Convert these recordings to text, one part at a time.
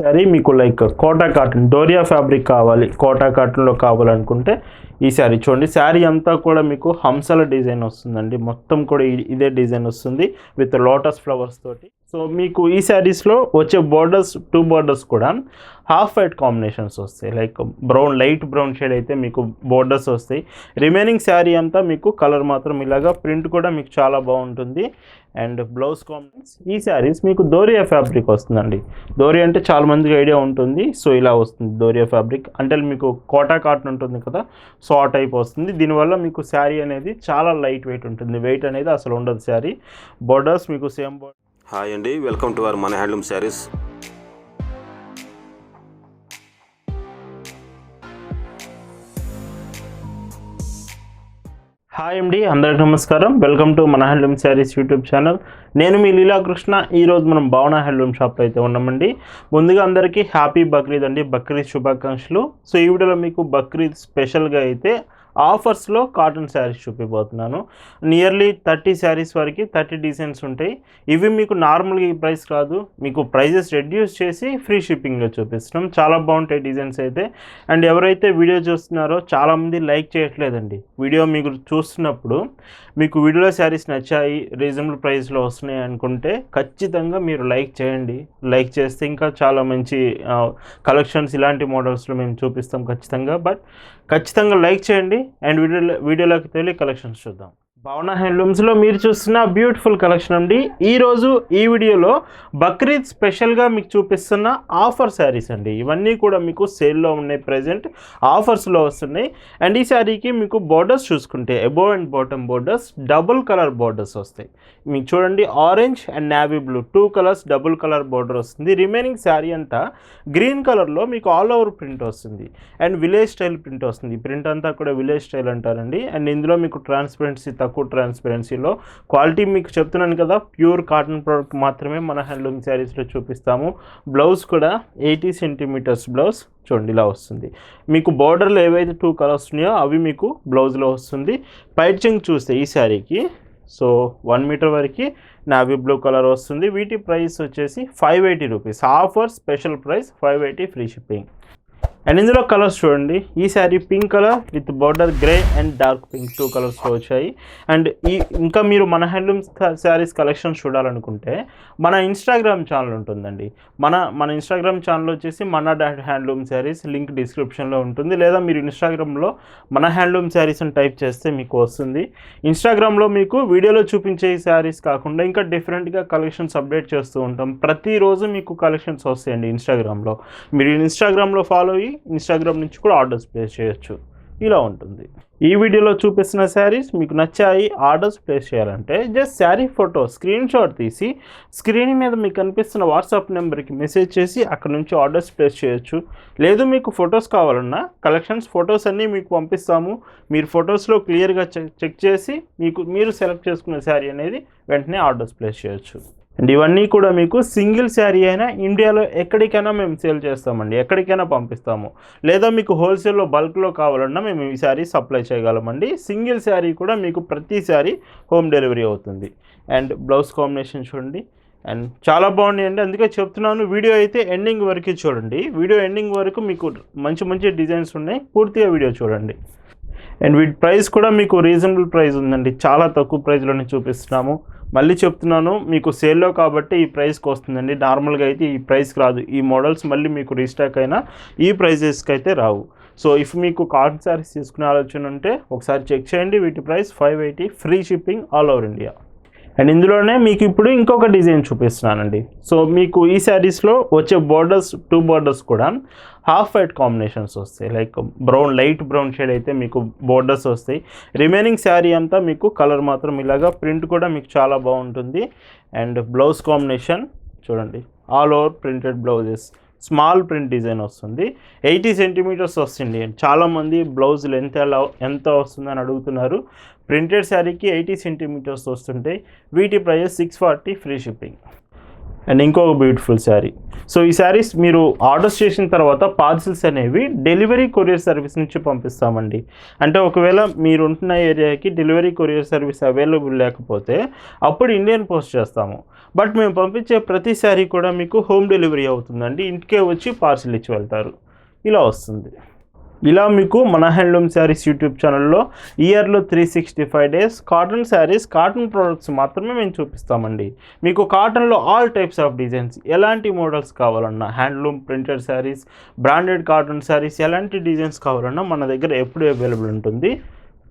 సరే మీకు like Kota cotton Doria fabric కావాలి కోటా కాటన్లో కావాలనుకుంటే ఈ శారీ చూడండి. శారీ అంతా కూడా మీకు హంసల డిజైన్ వస్తుందండి. మొత్తం కూడా ఇదే డిజైన్ వస్తుంది విత్ లోటస్ ఫ్లవర్స్ తోటి. సో మీకు ఈ శారీస్లో వచ్చే బోర్డర్స్ టూ బోర్డర్స్ కూడా హాఫ్ వైట్ కాంబినేషన్స్ వస్తాయి. Like brown light brown shade అయితే మీకు బోర్డర్స్ వస్తాయి. రిమైనింగ్ శారీ అంతా మీకు కలర్ మాత్రం ఇలాగా ప్రింట్ కూడా మీకు చాలా బాగుంటుంది. అండ్ బ్లౌజ్ కాంబినేషన్స్ ఈ శారీస్ మీకు దోరియా ఫ్యాబ్రిక్ వస్తుందండి. దోరియా అంటే చాలా మందికి ఐడియా ఉంటుంది. సో ఇలా వస్తుంది దోరియా ఫ్యాబ్రిక్. అంటే మీకు కోటా కాటన్ ఉంటుంది కదా. సో ఆ టైప్ వస్తుంది. దీనివల్ల మీకు శారీ అనేది చాలా లైట్ వెయిట్ ఉంటుంది. వెయిట్ అనేది అసలు ఉండదు శారీ. బోర్డర్స్ మీకు సేమ్ బోర్డర్ హాయ్ అండి. వెల్కమ్ టు అవర్ మన హ్యాండ్లూమ్ శారీస్. హాయ్ అండి అందరికి నమస్కారం. వెల్కమ్ టు మన హ్యాండ్లూమ్ శారీస్ యూట్యూబ్ ఛానల్ నేను మీ లీలాకృష్ణ. ఈరోజు మనం భావన హ్యాండ్లూమ్ షాప్లో అయితే ఉన్నామండి ముందుగా అందరికీ హ్యాపీ బక్రీద్ అండి. బక్రీద్ శుభాకాంక్షలు. సో ఈ వీడియోలో మీకు బక్రీద్ స్పెషల్గా అయితే ఆఫర్స్లో కాటన్ శారీస్ చూపిపోతున్నాను నియర్లీ థర్టీ శారీస్ వరకు థర్టీ డిజైన్స్ ఉంటాయి. ఇవి మీకు నార్మల్గా ఈ ప్రైస్ కాదు. మీకు ప్రైజెస్ రెడ్యూస్ చేసి ఫ్రీ షిప్పింగ్లో చూపిస్తున్నాం. చాలా బాగుంటాయి డిజైన్స్ అయితే. అండ్ ఎవరైతే వీడియో చూస్తున్నారో చాలామంది లైక్ చేయట్లేదండి. వీడియో మీకు చూస్తున్నప్పుడు మీకు వీడియోలో శారీస్ నచ్చాయి రీజనబుల్ ప్రైస్లో వస్తున్నాయి అనుకుంటే ఖచ్చితంగా మీరు లైక్ చేయండి. లైక్ చేస్తే ఇంకా చాలా మంచి కలెక్షన్స్ ఇలాంటి మోడల్స్లో మేము చూపిస్తాం ఖచ్చితంగా. బట్ ఖచ్చితంగా లైక్ చేయండి అండ్ వీడియోలో వీడియోలోకి తెలియ కలెక్షన్స్ చూద్దాం. భవన హ్యాండ్లూమ్స్లో మీరు చూస్తున్న బ్యూటిఫుల్ కలెక్షన్ అండి. ఈరోజు ఈ వీడియోలో బక్రీద్ స్పెషల్గా మీకు చూపిస్తున్న ఆఫర్ శారీస్ అండి. ఇవన్నీ కూడా మీకు సేల్లో ఉన్నాయి ప్రజెంట్ ఆఫర్స్లో వస్తున్నాయి. అండ్ ఈ శారీకి మీకు బోర్డర్స్ చూసుకుంటే above and bottom borders double colour borders వస్తాయి. మీకు చూడండి orange and navy blue two colours double colour border వస్తుంది. రిమైనింగ్ శారీ అంతా గ్రీన్ కలర్లో మీకు ఆల్ ఓవర్ ప్రింట్ వస్తుంది. అండ్ విలేజ్ స్టైల్ ప్రింట్ వస్తుంది. ప్రింట్ అంతా కూడా విలేజ్ స్టైల్ అంటారండి. అండ్ ఇందులో మీకు ట్రాన్స్పరెన్సీ తక్కువ ట్రాన్స్పరెన్సీలో. క్వాలిటీ మీకు చెప్తున్నాను కదా ప్యూర్ కాటన్ ప్రోడక్ట్ మాత్రమే మన హ్యాండ్లూమ్ శారీస్లో చూపిస్తాము. బ్లౌజ్ కూడా ఎయిటీ సెంటీమీటర్స్ బ్లౌజ్ చూడండి ఇలా వస్తుంది. మీకు బార్డర్లో ఏవైతే టూ కలర్స్ ఉన్నాయో అవి మీకు బ్లౌజ్లో వస్తుంది. పైచింగ్ చూస్తే ఈ శారీకి సో వన్ మీటర్ వరకు నావీ బ్లూ కలర్ వస్తుంది. వీటి ప్రైస్ వచ్చేసి five eighty rupees. Offer special price five eighty free shipping and ఇందులో కలర్స్ చూడండి. ఈ sari pink colour with border grey and dark pink two కలర్స్లో వచ్చాయి. అండ్ ఈ ఇంకా మీరు మన హ్యాండ్లూమ్ శారీస్ కలెక్షన్ చూడాలనుకుంటే మన ఇన్స్టాగ్రామ్ ఛానల్ ఉంటుందండి. మన మన ఇన్స్టాగ్రామ్ ఛానల్ వచ్చేసి మన డాట్ హ్యాండ్లూమ్ శారీస్ లింక్ డిస్క్రిప్షన్లో ఉంటుంది. లేదా మీరు ఇన్స్టాగ్రామ్లో మన హ్యాండ్లూమ్ శారీస్ అని టైప్ చేస్తే మీకు వస్తుంది. ఇన్స్టాగ్రామ్లో మీకు వీడియోలో చూపించే శారీస్ కాకుండా ఇంకా డిఫరెంట్గా కలెక్షన్స్ అప్డేట్ చేస్తూ ఉంటాం. ప్రతిరోజు మీకు కలెక్షన్స్ వస్తాయండి ఇన్స్టాగ్రామ్లో మీరు ఇన్స్టాగ్రామ్లో ఫాలో అయ్యి ఇన్స్టాగ్రామ్ నుంచి కూడా ఆర్డర్స్ ప్లేస్ చేయొచ్చు. ఇలా ఉంటుంది. ఈ వీడియోలో చూపిస్తున్న శారీస్ మీకు నచ్చాయి ఆర్డర్స్ ప్లేస్ చేయాలంటే just sari photo screen shot తీసి స్క్రీన్ మీద మీకు కనిపిస్తున్న వాట్సాప్ నెంబర్కి మెసేజ్ చేసి అక్కడ నుంచి ఆర్డర్స్ ప్లేస్ చేయొచ్చు. లేదు మీకు ఫొటోస్ కావాలన్నా కలెక్షన్స్ ఫొటోస్ అన్నీ మీకు పంపిస్తాము. మీరు ఫొటోస్లో క్లియర్గా చెక్ చెక్ చేసి మీకు మీరు సెలెక్ట్ చేసుకున్న శారీ అనేది వెంటనే ఆర్డర్స్ ప్లేస్ చేయొచ్చు. అండ్ ఇవన్నీ కూడా మీకు సింగిల్ శారీ అయినా ఇండియాలో ఎక్కడికైనా మేము సేల్ చేస్తామండి. ఎక్కడికైనా పంపిస్తాము. లేదా మీకు హోల్సేల్లో బల్క్లో కావాలన్నా మేము ఈ శారీ సప్లై చేయగలమండి. సింగిల్ శారీ కూడా మీకు ప్రతి శారీ హోమ్ డెలివరీ అవుతుంది. అండ్ బ్లౌజ్ కాంబినేషన్ చూడండి. అండ్ చాలా బాగున్నాయండి. అందుకే చెప్తున్నాను వీడియో అయితే ఎండింగ్ వరకు చూడండి. వీడియో ఎండింగ్ వరకు మీకు మంచి మంచి డిజైన్స్ ఉన్నాయి. పూర్తిగా వీడియో చూడండి. అండ్ వీటి ప్రైస్ కూడా మీకు రీజనబుల్ ప్రైస్ ఉందండి. చాలా తక్కువ ప్రైస్లోనే చూపిస్తున్నాము. మళ్ళీ చెప్తున్నాను మీకు సేల్లో కాబట్టి ఈ ప్రైస్కి వస్తుందండి నార్మల్గా అయితే ఈ ప్రైస్కి రాదు. ఈ మోడల్స్ మళ్ళీ మీకు రీస్టాక్ అయినా ఈ ప్రైజెస్కి అయితే రావు. సో ఇఫ్ మీకు కాటన్ శారీస్ తీసుకునే ఆలోచన ఉంటే ఒకసారి చెక్ చేయండి. వీటి price five eighty free shipping all over India. And ఇందులోనే మీకు ఇప్పుడు ఇంకొక డిజైన్ చూపిస్తున్నానండి. సో మీకు ఈ శారీస్లో వచ్చే బోర్డర్స్ టూ బార్డర్స్ కూడా హాఫ్ వైట్ కాంబినేషన్స్ వస్తాయి. Like brown light brown shade అయితే మీకు బోర్డర్స్ వస్తాయి. రిమైనింగ్ శారీ అంతా మీకు కలర్ మాత్రం ఇలాగా ప్రింట్ కూడా మీకు చాలా బాగుంటుంది. అండ్ బ్లౌజ్ కాంబినేషన్ చూడండి. All over printed blouses small print design వస్తుంది. ఎయిటీ సెంటీమీటర్స్ వస్తుంది. చాలామంది బ్లౌజ్ లెంత్ ఎలా ఎంత వస్తుందని అడుగుతున్నారు. ప్రింటెడ్ శారీకి ఎయిటీ సెంటీమీటర్స్ వస్తుంటాయి. వీటి price six forty free shipping. And ఇంకొక బ్యూటిఫుల్ శారీ. సో ఈ శారీస్ మీరు ఆర్డర్స్ చేసిన తర్వాత పార్సిల్స్ అనేవి డెలివరీ కొరియర్ సర్వీస్ నుంచి పంపిస్తామండి. అంటే ఒకవేళ మీరు ఉంటున్న ఏరియాకి డెలివరీ కొరియర్ సర్వీస్ అవైలబుల్ లేకపోతే అప్పుడు ఇండియన్ పోస్ట్ చేస్తాము. బట్ మేము పంపించే ప్రతి శారీ కూడా మీకు హోమ్ డెలివరీ అవుతుందండి. ఇంటికే వచ్చి పార్సిల్ ఇచ్చి వెళ్తారు. ఇలా వస్తుంది. ఇలా మీకు మన హ్యాండ్లూమ్ శారీస్ యూట్యూబ్ ఛానల్లో ఇయర్లో three sixty five days cotton saris cotton products మాత్రమే మేము చూపిస్తామండి. మీకు కాటన్లో ఆల్ టైప్స్ ఆఫ్ డిజైన్స్ ఎలాంటి మోడల్స్ కావాలన్నా handloom printed saris branded cotton saris ఎలాంటి డిజైన్స్ కావాలన్నా మన దగ్గర ఎప్పుడు అవైలబుల్ ఉంటుంది?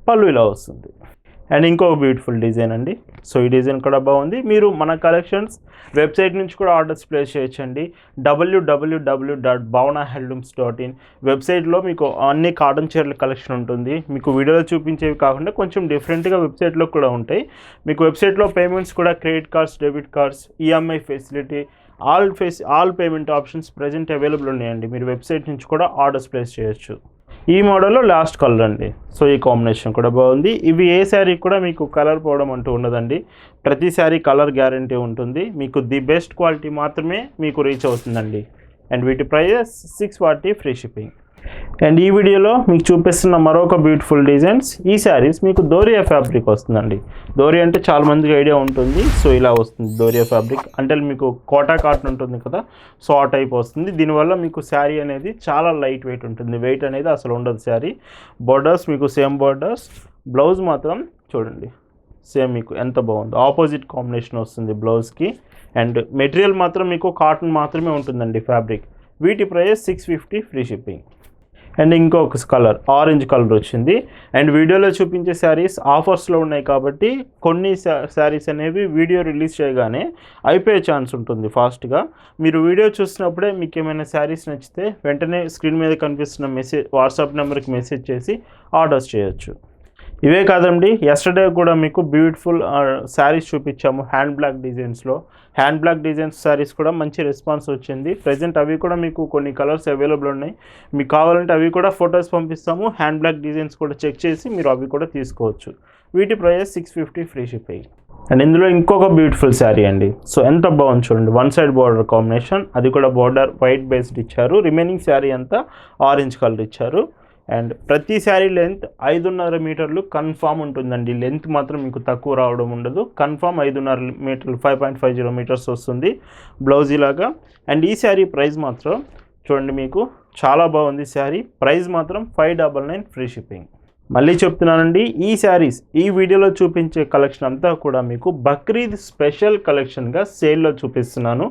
పళ్ళు ఇలా వస్తుంది. అండ్ ఇంకో బ్యూటిఫుల్ డిజైన్ అండి. సో ఈ డిజైన్ కూడా బాగుంది. మీరు మన కలెక్షన్స్ వెబ్సైట్ నుంచి కూడా ఆర్డర్స్ ప్లేస్ చేయొచ్చండి. WWW dot Bhavana handlooms dot in వెబ్సైట్లో మీకు అన్ని కాటన్ చీరల కలెక్షన్ ఉంటుంది. మీకు వీడియోలో చూపించేవి కాకుండా కొంచెం డిఫరెంట్గా వెబ్సైట్లో కూడా ఉంటాయి. మీకు వెబ్సైట్లో పేమెంట్స్ కూడా credit cards debit cards EMI facility all phase all payment options present available ఉన్నాయండి. మీరు వెబ్సైట్ నుంచి కూడా ఆర్డర్స్ ప్లేస్ చేయొచ్చు. ఈ మోడల్లో లాస్ట్ కలర్ అండి. సో ఈ కాంబినేషన్ కూడా బాగుంది. ఇవి ఏ శారీ కూడా మీకు కలర్ పోవడం అంటూ ఉండదండి. ప్రతి శారీ కలర్ గ్యారంటీ ఉంటుంది. మీకు ది బెస్ట్ క్వాలిటీ మాత్రమే మీకు రీచ్ అవుతుందండి. అండ్ వీటి prices six forty free shipping and ఈ వీడియోలో మీకు చూపిస్తున్న మరొక బ్యూటిఫుల్ డిజైన్స్ ఈ శారీస్ మీకు దోరియా ఫ్యాబ్రిక్ వస్తుందండి. దోరియా అంటే చాలా మందికి ఐడియా ఉంటుంది. సో ఇలా వస్తుంది దోరియా ఫ్యాబ్రిక్ అంటే మీకు కోటా కాటన్ ఉంటుంది కదా? సో ఆ టైప్ వస్తుంది. దీనివల్ల మీకు శారీ అనేది చాలా లైట్ వెయిట్ ఉంటుంది. వెయిట్ అనేది అసలు ఉండదు శారీ బోర్డర్స్ మీకు సేమ్ బోర్డర్స్ బ్లౌజ్ మాత్రం చూడండి. సేమ్ మీకు. ఎంత బాగుంది. ఆపోజిట్ కాంబినేషన్ వస్తుంది బ్లౌజ్కి అండ్ మెటీరియల్ మాత్రం మీకు కాటన్ మాత్రమే ఉంటుందండి ఫ్యాబ్రిక్ వీటి price six fifty free shipping and ఇంకొక కలర్ ఆరెంజ్ కలర్ వచ్చింది. అండ్ వీడియోలో చూపించే శారీస్ ఆఫర్స్లో ఉన్నాయి కాబట్టి కొన్ని శారీస్ అనేవి వీడియో రిలీజ్ చేయగానే అయిపోయే ఛాన్స్ ఉంటుంది ఫాస్ట్గా. మీరు వీడియో చూసినప్పుడే మీకు ఏమైనా శారీస్ నచ్చితే వెంటనే స్క్రీన్ మీద కనిపిస్తున్న మెసేజ్ వాట్సాప్ నెంబర్కి మెసేజ్ చేసి ఆర్డర్స్ చేయొచ్చు. ఇవే కాదండి ఎస్టర్డే కూడా మీకు బ్యూటిఫుల్ శారీస్ చూపించాము హ్యాండ్ బ్లాక్ డిజైన్స్లో. హ్యాండ్ బ్లాక్ డిజైన్స్ శారీస్ కూడా మంచి రెస్పాన్స్ వచ్చింది. ప్రజెంట్ అవి కూడా మీకు కొన్ని కలర్స్ అవైలబుల్ ఉన్నాయి. మీకు కావాలంటే అవి కూడా ఫొటోస్ పంపిస్తాము. హ్యాండ్ బ్లాక్ డిజైన్స్ కూడా చెక్ చేసి మీరు అవి కూడా తీసుకోవచ్చు. వీటి price six fifty free shipping and ఇందులో ఇంకొక బ్యూటిఫుల్ శారీ అండి. సో ఎంత బాగుంది చూడండి. వన్ సైడ్ బార్డర్ కాంబినేషన్ అది కూడా బార్డర్ వైట్ బేస్డ్ ఇచ్చారు. రిమైనింగ్ శారీ అంతా ఆరెంజ్ కలర్ ఇచ్చారు. అండ్ ప్రతి శారీ లెంత్ ఐదున్నర మీటర్లు కన్ఫామ్ ఉంటుందండి. లెంత్ మాత్రం మీకు తక్కువ రావడం ఉండదు. కన్ఫామ్ ఐదున్నర మీటర్లు five point five zero metres వస్తుంది బ్లౌజ్ ఇలాగా అండ్ ఈ శారీ ప్రైస్ మాత్రం చూడండి మీకు చాలా బాగుంది శారీ. ప్రైస్ మాత్రం five double nine free shipping. మళ్ళీ చెప్తున్నానండి ఈ శారీస్ ఈ వీడియోలో చూపించే కలెక్షన్ అంతా కూడా మీకు బక్రీద్ స్పెషల్ కలెక్షన్గా సేల్లో చూపిస్తున్నాను.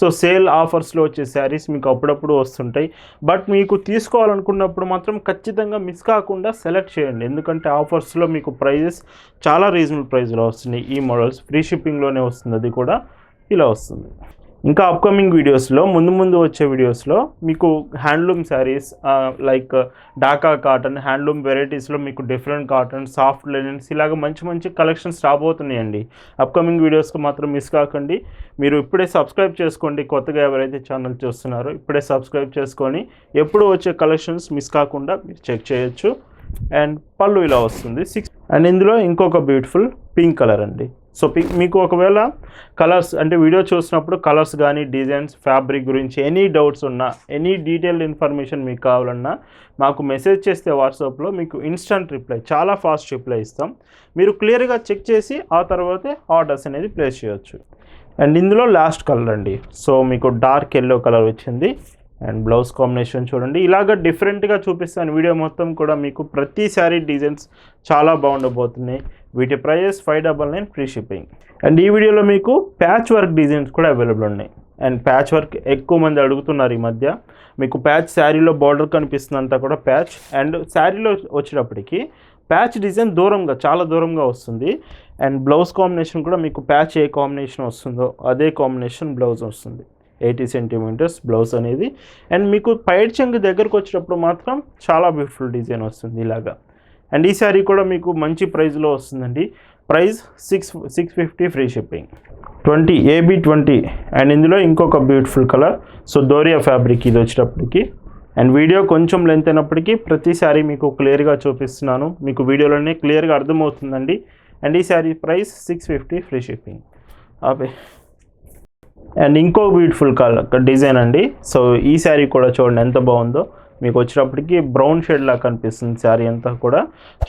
సో సేల్ ఆఫర్స్లో వచ్చే శారీస్ మీకు అప్పుడప్పుడు వస్తుంటాయి. బట్ మీకు తీసుకోవాలనుకున్నప్పుడు మాత్రం ఖచ్చితంగా మిస్ కాకుండా సెలెక్ట్ చేయండి. ఎందుకంటే ఆఫర్స్లో మీకు ప్రైజెస్ చాలా రీజనబుల్ ప్రైస్లో వస్తున్నాయి. ఈ మోడల్స్ ఫ్రీ షిప్పింగ్లోనే వస్తుంది అది కూడా ఇలా వస్తుంది. ఇంకా అప్కమింగ్ వీడియోస్లో ముందు ముందు వచ్చే వీడియోస్లో మీకు handloom saris like Dhaka cotton handloom వెరైటీస్లో మీకు డిఫరెంట్ కాటన్ సాఫ్ట్ లెనిన్స్ ఇలాగ మంచి మంచి కలెక్షన్స్ రాబోతున్నాయండి. అప్కమింగ్ వీడియోస్కి మాత్రం మిస్ కాకండి. మీరు ఇప్పుడే సబ్స్క్రైబ్ చేసుకోండి. కొత్తగా ఎవరైతే ఛానల్ చూస్తున్నారో ఇప్పుడే సబ్స్క్రైబ్ చేసుకొని ఎప్పుడు వచ్చే కలెక్షన్స్ మిస్ కాకుండా మీరు చెక్ చేయొచ్చు. అండ్ పళ్ళు ఇలా వస్తుంది. సిక్స్ అండ్ ఇందులో ఇంకొక బ్యూటిఫుల్ పింక్ కలర్ అండి. సో పింక్ మీకు ఒకవేళ కలర్స్ అంటే వీడియో చూసినప్పుడు కలర్స్ కానీ డిజైన్స్ ఫ్యాబ్రిక్ గురించి ఎనీ డౌట్స్ ఉన్నా ఎనీ డీటెయిల్డ్ ఇన్ఫర్మేషన్ మీకు కావాలన్నా మాకు మెసేజ్ చేస్తే వాట్సాప్లో మీకు ఇన్స్టంట్ రిప్లై చాలా ఫాస్ట్ రిప్లై ఇస్తాం. మీరు క్లియర్గా చెక్ చేసి ఆ తర్వాతే ఆర్డర్స్ అనేది ప్లేస్ చేయొచ్చు. అండ్ ఇందులో లాస్ట్ కలర్ అండి. సో మీకు డార్క్ ఎల్లో కలర్ వచ్చింది. అండ్ బ్లౌజ్ కాంబినేషన్ చూడండి. ఇలాగ డిఫరెంట్గా చూపిస్తాను. వీడియో మొత్తం కూడా మీకు ప్రతి శారీ డిజైన్స్ చాలా బాగుండబోతున్నాయి. వీటి prices five double nine free shipping and ఈ వీడియోలో మీకు ప్యాచ్ వర్క్ డిజైన్స్ కూడా అవైలబుల్ ఉన్నాయి. అండ్ ప్యాచ్ వర్క్ ఎక్కువ మంది అడుగుతున్నారు ఈ మధ్య. మీకు ప్యాచ్ శారీలో బార్డర్ కనిపిస్తుందంతా కూడా ప్యాచ్ అండ్ శారీలో వచ్చేటప్పటికి ప్యాచ్ డిజైన్ దూరంగా చాలా దూరంగా వస్తుంది. అండ్ బ్లౌజ్ కాంబినేషన్ కూడా మీకు ప్యాచ్ ఏ కాంబినేషన్ వస్తుందో అదే కాంబినేషన్ బ్లౌజ్ వస్తుంది. ఎయిటీ సెంటీమీటర్స్ బ్లౌజ్ అనేది. అండ్ మీకు పైడ్ చెంగు దగ్గరకు వచ్చేటప్పుడు మాత్రం చాలా బ్యూటిఫుల్ డిజైన్ వస్తుంది ఇలాగా. అండ్ ఈ శారీ కూడా మీకు మంచి ప్రైస్లో వస్తుందండి. Price six six fifty free shipping twenty AB twenty and ఇందులో ఇంకొక beautiful colour so Doria fabric ఇది వచ్చేటప్పటికి. అండ్ వీడియో కొంచెం లెంత్ అయినప్పటికీ ప్రతిసారి మీకు క్లియర్గా చూపిస్తున్నాను. మీకు వీడియోలోనే క్లియర్గా అర్థమవుతుందండి. అండ్ ఈ sari price six fifty free shipping ఆపే. అండ్ ఇంకో బ్యూటిఫుల్ కలర్ డిజైన్ అండి. సో ఈ శారీ కూడా చూడండి ఎంత బాగుందో. మీకు వచ్చేటప్పటికి బ్రౌన్ షేడ్ లాగా కనిపిస్తుంది శారీ అంతా కూడా.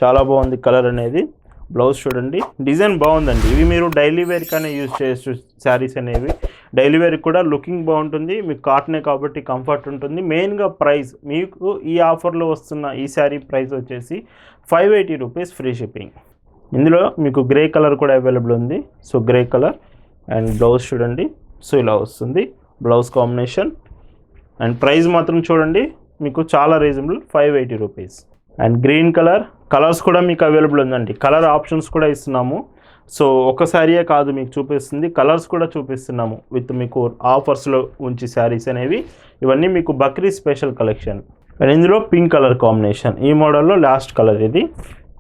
చాలా బాగుంది కలర్ అనేది. బ్లౌజ్ చూడండి. డిజైన్ బాగుందండి. ఇవి మీరు డైలీ వేర్ కానీ యూజ్ చేయొచ్చు శారీస్ అనేవి. డైలీ వేర్ కూడా లుకింగ్ బాగుంటుంది. మీకు కాటనే కాబట్టి కంఫర్ట్ ఉంటుంది. మెయిన్గా ప్రైస్ మీకు ఈ ఆఫర్లో వస్తున్న ఈ శారీ ప్రైస్ వచ్చేసి five eighty rupees free shipping. ఇందులో మీకు గ్రే కలర్ కూడా అవైలబుల్ ఉంది. So grey colour and blouse చూడండి. సో ఇలా వస్తుంది. బ్లౌజ్ కాంబినేషన్ అండ్ ప్రైస్ మాత్రం చూడండి మీకు చాలా reasonable five eighty rupees and green colour colours కూడా మీకు అవైలబుల్ ఉందండి. కలర్ ఆప్షన్స్ కూడా ఇస్తున్నాము. సో ఒకసారియే కాదు మీకు చూపిస్తుంది. కలర్స్ కూడా చూపిస్తున్నాము విత్ మీకు ఆఫర్స్లో ఉంచి శారీస్ అనేవి. ఇవన్నీ మీకు బక్రీ స్పెషల్ కలెక్షన్ అండ్ ఇందులో పింక్ కలర్ కాంబినేషన్ ఈ మోడల్లో లాస్ట్ కలర్ ఇది.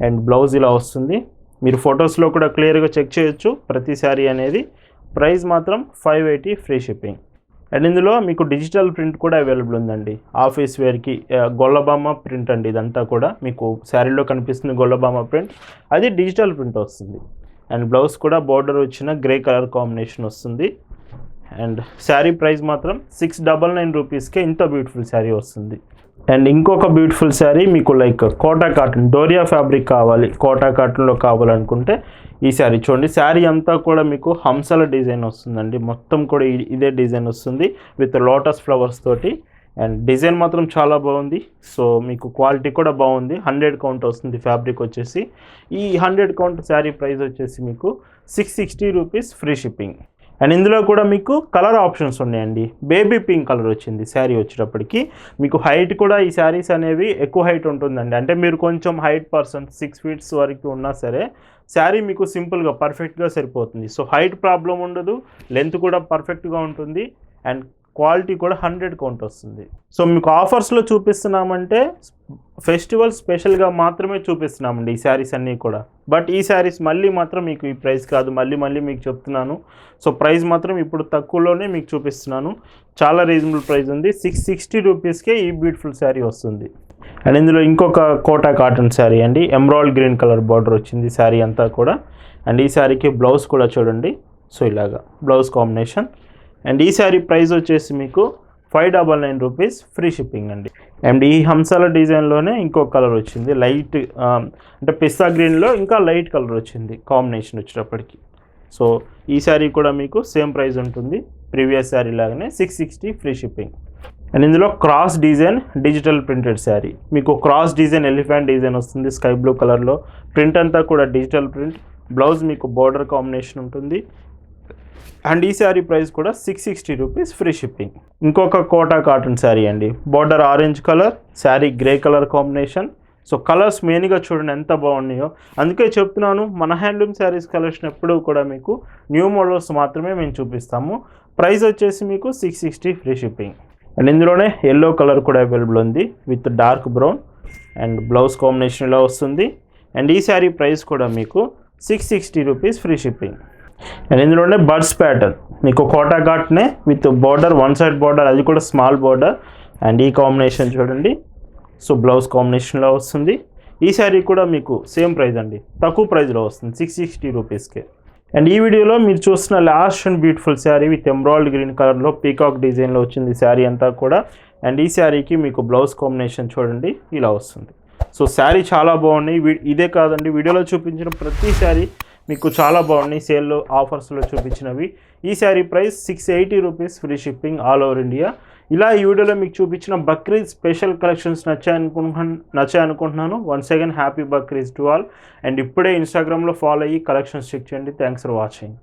అండ్ బ్లౌజ్ ఇలా వస్తుంది. మీరు ఫొటోస్లో కూడా క్లియర్గా చెక్ చేయొచ్చు. ప్రతి శారీ అనేది. ప్రైస్ మాత్రం five eighty free shipping. And ఇందులో మీకు డిజిటల్ ప్రింట్ కూడా అవైలబుల్ ఉందండి. ఆఫీస్ వేర్కి ఆ, గొల్లబామ ప్రింట్ అండి ఇదంతా కూడా. మీకు శారీలో కనిపిస్తుంది గొల్లబామ ప్రింట్. అది డిజిటల్ ప్రింట్ వస్తుంది. అండ్ బ్లౌజ్ కూడా బార్డర్ వచ్చిన గ్రే కలర్ కాంబినేషన్ వస్తుంది. అండ్ శారీ ప్రైస్ మాత్రం సిక్స్ డబల్ నైన్ రూపీస్కే ఇంత బ్యూటిఫుల్ శారీ వస్తుంది. అండ్ ఇంకొక బ్యూటిఫుల్ శారీ మీకు like Kota cotton Doria fabric కావాలి కోటా కాటన్లో కావాలనుకుంటే ఈ శారీ చూడండి. శారీ అంతా కూడా మీకు హంసల డిజైన్ వస్తుందండి. మొత్తం కూడా ఇదే డిజైన్ వస్తుంది విత్ లోటస్ ఫ్లవర్స్ తోటి. అండ్ డిజైన్ మాత్రం చాలా బాగుంది. సో మీకు క్వాలిటీ కూడా బాగుంది. హండ్రెడ్ కౌంట్ వస్తుంది ఫ్యాబ్రిక్ వచ్చేసి. ఈ హండ్రెడ్ కౌంట్ శారీ ప్రైస్ వచ్చేసి మీకు six sixty rupees free shipping and ఇందులో కూడా మీకు కలర్ ఆప్షన్స్ ఉన్నాయండి. బేబీ పింక్ కలర్ వచ్చింది శారీ వచ్చేటప్పటికి. మీకు హైట్ కూడా ఈ శారీస్ అనేవి ఎక్కువ హైట్ ఉంటుందండి. అంటే మీరు కొంచెం హైట్ పర్సన్ సిక్స్ ఫీట్స్ వరకు ఉన్నా సరే శారీ మీకు సింపుల్గా పర్ఫెక్ట్గా సరిపోతుంది. సో హైట్ ప్రాబ్లం ఉండదు లెంత్ కూడా పర్ఫెక్ట్గా ఉంటుంది. అండ్ క్వాలిటీ కూడా హండ్రెడ్ కౌంట్ వస్తుంది. సో మీకు ఆఫర్స్లో చూపిస్తున్నామంటే ఫెస్టివల్ స్పెషల్గా మాత్రమే చూపిస్తున్నామండి ఈ శారీస్ అన్నీ కూడా. బట్ ఈ శారీస్ మళ్ళీ మాత్రం మీకు ఈ ప్రైస్ కాదు. మళ్ళీ మళ్ళీ మీకు చెప్తున్నాను. సో ప్రైస్ మాత్రం ఇప్పుడు తక్కువలోనే మీకు చూపిస్తున్నాను. చాలా రీజనబుల్ ప్రైస్ ఉంది. సిక్స్ సిక్స్టీ రూపీస్కే ఈ బ్యూటిఫుల్ శారీ వస్తుంది. అండ్ ఇందులో ఇంకొక కోటా కాటన్ శారీ అండి. ఎమ్రాయిల్ గ్రీన్ కలర్ బార్డర్ వచ్చింది శారీ అంతా కూడా. అండ్ ఈ శారీకి బ్లౌజ్ కూడా చూడండి. సో ఇలాగా బ్లౌజ్ కాంబినేషన్. అండ్ ఈ శారీ ప్రైస్ వచ్చేసి మీకు five double nine rupees free shipping అండి. అండ్ ఈ హంసాల డిజైన్లోనే ఇంకో కలర్ వచ్చింది. లైట్ um, అంటే పిస్తా గ్రీన్లో ఇంకా లైట్ కలర్ వచ్చింది. కాంబినేషన్ వచ్చేటప్పటికి. సో ఈ శారీ కూడా మీకు సేమ్ ప్రైస్ ఉంటుంది. ప్రీవియస్ శారీ లాగానే six sixty free shipping and ఇందులో cross design digital printed sari మీకు క్రాస్ డిజైన్ ఎలిఫెంట్ డిజైన్ వస్తుంది స్కై బ్లూ కలర్లో ప్రింట్ అంతా కూడా డిజిటల్ ప్రింట్ బ్లౌజ్ మీకు బార్డర్ కాంబినేషన్ ఉంటుంది. అండ్ ఈ శారీ ప్రైస్ కూడా six sixty rupees free shipping ఇంకొక కోటా కాటన్ శారీ అండి. Border orange colour sari grey colour combination so colours మెయిన్గా చూడండి ఎంత బాగున్నాయో. అందుకే చెప్తున్నాను మన హ్యాండ్లూమ్ శారీస్ కలెక్షన్ ఎప్పుడూ కూడా మీకు న్యూ మోడల్స్ మాత్రమే మేము చూపిస్తాము. ప్రైస్ వచ్చేసి మీకు six sixty free shipping and ఇందులోనే ఎల్లో కలర్ కూడా అవైలబుల్ ఉంది with dark brown and blouse combination ఇలా వస్తుంది. అండ్ ఈ శారీ ప్రైస్ కూడా మీకు six sixty rupees free shipping and ఇందులోనే బర్డ్స్ ప్యాటర్న్ మీకు Kota ఘాట్నే with border one side border అది కూడా స్మాల్ బార్డర్ అండ్ ఈ కాంబినేషన్ చూడండి. సో బ్లౌజ్ కాంబినేషన్లో వస్తుంది. ఈ శారీ కూడా మీకు సేమ్ ప్రైస్ అండి. తక్కువ ప్రైస్లో వస్తుంది. సిక్స్ సిక్స్టీ రూపీస్కే అండ్ ఈ వీడియోలో మీరు చూస్తున్న last and beautiful sari with embroid green కలర్లో పీకాక్ డిజైన్లో వచ్చింది శారీ అంతా కూడా. అండ్ ఈ శారీకి మీకు బ్లౌజ్ కాంబినేషన్ చూడండి. ఇలా వస్తుంది. సో శారీ చాలా బాగున్నాయి. ఇదే కాదండి. వీడియోలో చూపించిన ప్రతి శారీ మీకు చాలా బాగున్నాయి. సేల్లో ఆఫర్స్లో చూపించినవి. ఈ sari price six eighty rupees free shipping all over India. ఇలా ఈ వీడియోలో మీకు చూపించిన బక్రీద్ స్పెషల్ కలెక్షన్స్ నచ్చాయనుకుంటున్నాను నచ్చాయనుకుంటున్నాను once again happy Bakrid to all and ఇప్పుడే ఇన్స్టాగ్రామ్లో ఫాలో అయ్యి కలెక్షన్స్ చెక్ చేయండి. Thanks for watching